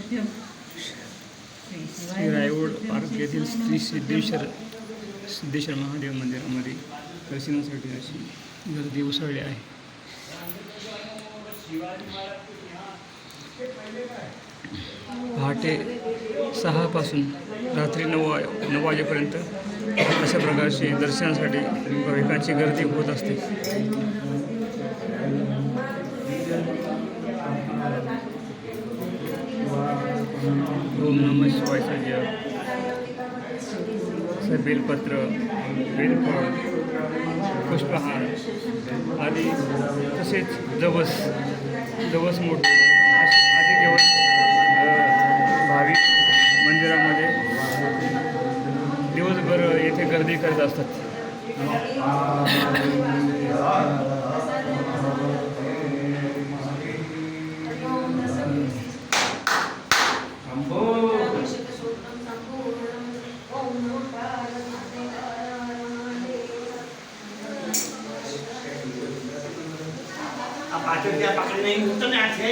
Shri रायवड park येथील श्री सिद्धेश्वर सिद्धेश्वर महादेव मंदिरामध्ये दर्शनासाठी अशी गर्दी उसळली आहे. पहाटे सहापासून रात्री नऊ वा नऊ वाजेपर्यंत अशा प्रकारची दर्शनासाठी भाविकांची गर्दी होत असते. ओम नमः शिवायचा जप बेलपत्र बेलफळ पुष्पहार आदी तसेच जवस जवस मोठ आधी केवळ भाविक मंदिरामध्ये दिवसभर येथे गर्दी करत असतात. આ પાછળ ત્યાં પાકડી નહીં ઉતરને આ છે.